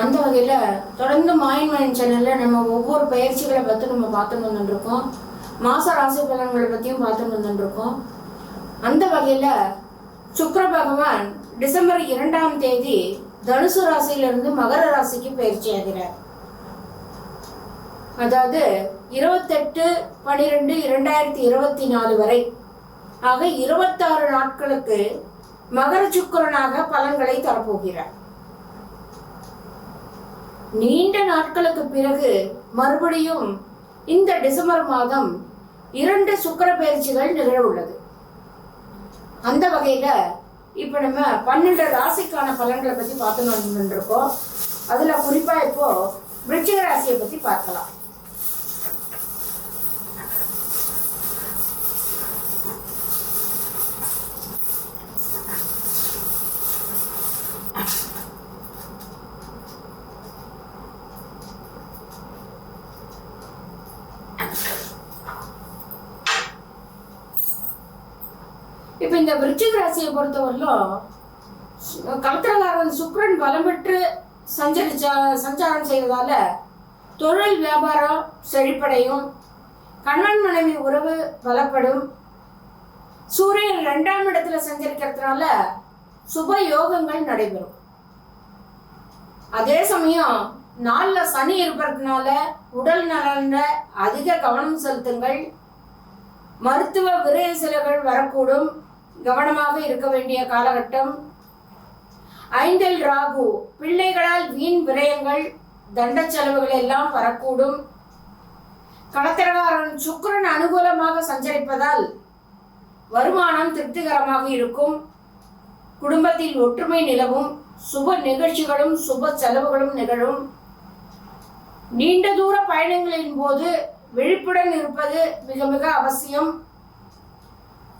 அந்த வகையில் தொடர்ந்து மாயன் மயன் சேனலில் நம்ம ஒவ்வொரு பயிற்சிகளை பற்றி நம்ம பார்த்துட்டு வந்துட்டுருக்கோம். மாச ராசி பலன்களை பற்றியும் பார்த்துட்டு வந்துட்டுருக்கோம். அந்த வகையில் சுக்கர பகவான் டிசம்பர் இரண்டாம் தேதி தனுசு ராசியிலிருந்து மகர ராசிக்கு பயிற்சி ஆகிறார். அதாவது இருபத்தெட்டு பனிரெண்டு இரண்டாயிரத்தி இருபத்தி நாலு வரை. ஆக இருபத்தாறு நாட்களுக்கு மகர சுக்கரனாக பலன்களை தரப்போகிறார். நீண்ட நாட்களுக்கு பிறகு மறுபடியும் இந்த டிசம்பர் மாதம் இரண்டு சுக்கிர பயிற்சிகள் நிகழவுள்ளது. அந்த வகையில இப்ப நம்ம பன்னெண்டு ராசிக்கான பலன்களை பத்தி பார்த்து இருக்கோம் அதுல குறிப்பா இப்போ விருச்சிக ராசியை பத்தி பார்க்கலாம். இப்ப இந்த விருச்சிக ராசியை பொறுத்தவரையிலும் கலத்திரகாரன் சுக்கிரன் பலம் பெற்று சஞ்சரிச்சா சஞ்சாரம் செய்வதால தொழில் வியாபாரம் செழிப்படையும். கணவன் மனைவி உறவு பலப்படும். சூரியன் இரண்டாம் இடத்துல சஞ்சரிக்கிறதுனால சுப யோகங்கள் நடைபெறும். அதே சமயம் நாளில் சனி இருப்பதுனால உடல் நலன அதிக கவனம் செலுத்துங்கள். மருத்துவ விரய செலவுகள் வரக்கூடும். கவனமாக இருக்க வேண்டிய காலகட்டம். ஐந்தில் ராகு பிள்ளைகளால் வீண் விரயங்கள் தண்ட செலவுகள் எல்லாம் வரக்கூடும். கடத்திரகாரன் சுக்கிரன் அனுகூலமாக சஞ்சரிப்பதால் வருமானம் திருப்திகரமாக இருக்கும். குடும்பத்தில் ஒற்றுமை நிலவும் சுப நிகழ்ச்சிகளும் சுப செலவுகளும் நிகழும். நீண்ட தூர பயணங்களின் போது விழிப்புடன் இருப்பது மிக மிக அவசியம்.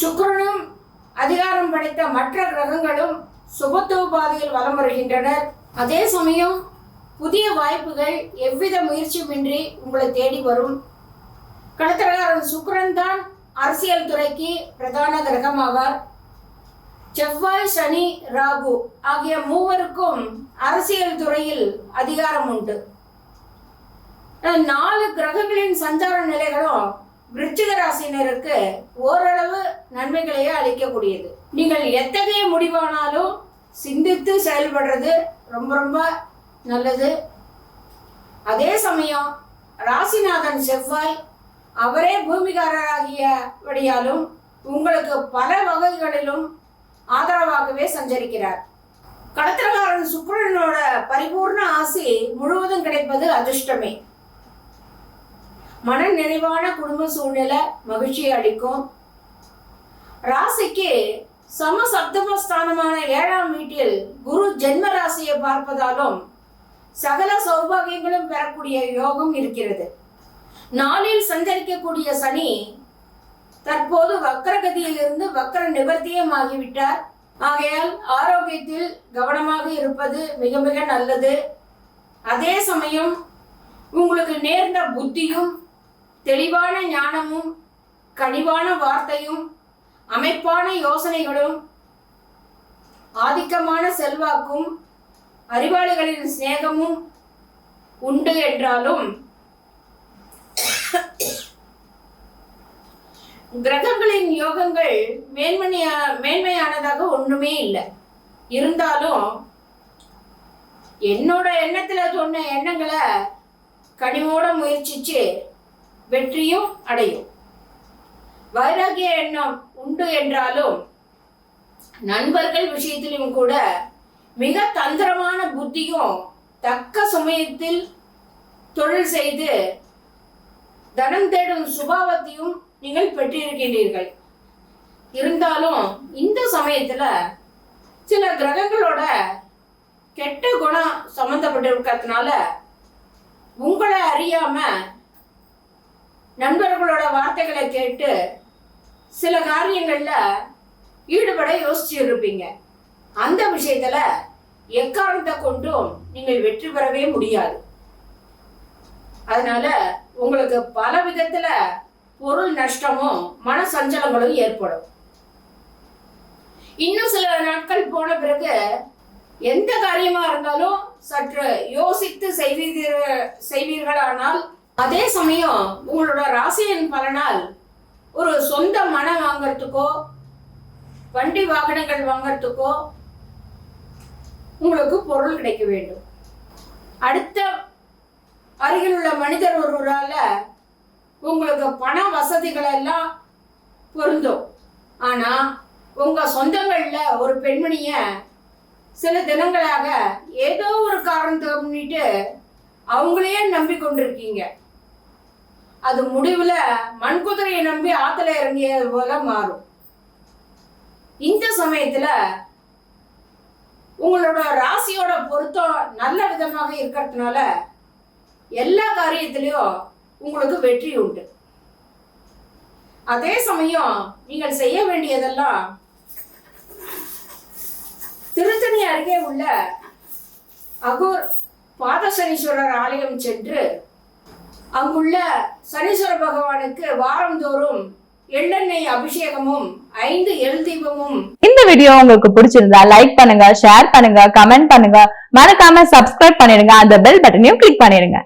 சுக்கரனும் அதிகாரம் படைத்த மற்ற கிரகங்களும் சுபத்துவ பாதையில் வலம் வருகின்றனர். அதே சமயம் புதிய வாய்ப்புகள் எவ்வித முயற்சியுமின்றி உங்களை தேடி வரும். கடத்தரகாரன் சுக்கரன் தான் அரசியல் துறைக்கு பிரதான கிரகமாவார் செவ்வாய் சனி ராகு ஆகிய மூவருக்கும் அரசியல் துறையில் அதிகாரம் உண்டு. நாலு கிரகங்களின் சஞ்சார நிலைகளும் விருச்சிக ராசினருக்கு ஓரளவு நன்மைகளையே அளிக்கக்கூடியது. நீங்கள் எத்தகைய முடிவானாலும் சிந்தித்து செயல்படுறது ரொம்ப ரொம்ப நல்லது. அதே சமயம் ராசிநாதன் செவ்வாய் அவரே பூமிகாரராகியபடியாலும் உங்களுக்கு பல வகைகளிலும் ஆதரவாகவே சஞ்சரிக்கிறார். கடத்திரக்காரன் சுக்கிரனோட பரிபூர்ண ஆசி முழுவதும் கிடைப்பது அதிர்ஷ்டமே. மன நிறைவான குடும்ப சூழ்நிலை மகிழ்ச்சியை அளிக்கும். ராசிக்கு சம சப்தமஸ்தானமான ஏழாம் வீட்டில் குரு ஜென்ம ராசியை பார்ப்பதாலும் சகல சௌபாகியங்களும் பெறக்கூடிய யோகம் இருக்கிறது. நாளில் சஞ்சரிக்கக்கூடிய சனி தற்போது வக்கரகதியிலிருந்து வக்கர நிவர்த்தியம் ஆகிவிட்டார் ஆகையால் ஆரோக்கியத்தில் கவனமாக இருப்பது மிக மிக நல்லது. அதே சமயம் உங்களுக்கு நேர்ந்த புத்தியும் தெளிவான ஞானமும் கனிவான வார்த்தையும் அமைப்பான யோசனைகளும் ஆதிக்கமான செல்வாக்கும் அறிவாளிகளின் சிநேகமும் உண்டு என்றாலும் கிரகங்களின் யோகங்கள் மேன்மையா மேன்மையானதாக ஒன்றுமே இல்லை. இருந்தாலும் என்னோட எண்ணத்துல சொன்ன எண்ணங்களை கனிவோட முயற்சிச்சு வெற்றியும் அடையும் வைராகிய எண்ணம் உண்டு என்றாலும் நண்பர்கள் விஷயத்திலும் கூட மிக தந்திரமான புத்தியும் தக்க சமயத்தில் தொழில் செய்து தனம் தேடும் சுபாவத்தையும் நீங்கள் பெற்றிருக்கின்றீர்கள். இருந்தாலும் இந்த சமயத்துல சில கிரகங்களோட கெட்ட குணம் சம்பந்தப்பட்டிருக்கிறதுனால உங்களை அறியாம நண்பர்களோட வார்த்தைகளை கேட்டு சில காரியங்களில் ஈடுபட யோசிச்சு இருப்பீங்க அந்த விஷயத்துல எக்காரணத்தை கொண்டும் நீங்கள் வெற்றி பெறவே முடியாது. அதனால உங்களுக்கு பல விதத்துல பொருள் நஷ்டமும் மன சஞ்சலங்களும் ஏற்படும். இன்னும் சில நாட்கள் போன பிறகு எந்த காரியமா இருந்தாலும் சற்று யோசித்து செய்வீர்கள் செய்வீர்களானால் அதே சமயம் உங்களோட ராசியின் பலனால் ஒரு சொந்த மனம் வாங்கறதுக்கோ வண்டி வாகனங்கள் வாங்கறதுக்கோ உங்களுக்கு பொருள் கிடைக்க வேண்டும். அடுத்த அருகில் உள்ள மனிதர் ஒருவரால் உங்களுக்கு பண வசதிகள் எல்லாம் பொருந்தும். ஆனால் உங்கள் சொந்தங்களில் ஒரு பெண்மணியை சில தினங்களாக ஏதோ ஒரு காரணத்தை முன்னிட்டு அவங்களையே நம்பிக்கொண்டிருக்கீங்க. அது முடிவுல மண்குதிரையை நம்பி ஆத்துல இறங்கியது போல மாறும். இந்த சமயத்துல உங்களோட ராசியோட பொருத்தம் நல்ல விதமாக இருக்கிறதுனால எல்லா காரியத்திலையும் உங்களுக்கு வெற்றி உண்டு. அதே சமயம் நீங்கள் செய்ய வேண்டியதெல்லாம் திருத்தணி அருகே உள்ள அகூர் பாதசனீஸ்வரர் ஆலயம் சென்று அங்குள்ள சனீஸ்வர பகவானுக்கு வாரந்தோறும் எள்ளெண்ணெய் அபிஷேகமும் ஐந்து எல் தீபமும். இந்த வீடியோ உங்களுக்கு பிடிச்சிருந்தா லைக் பண்ணுங்க ஷேர் பண்ணுங்க கமெண்ட் பண்ணுங்க. மறக்காம சப்ஸ்கிரைப் பண்ணிடுங்க. அந்த பெல் பட்டனையும் கிளிக் பண்ணிடுங்க.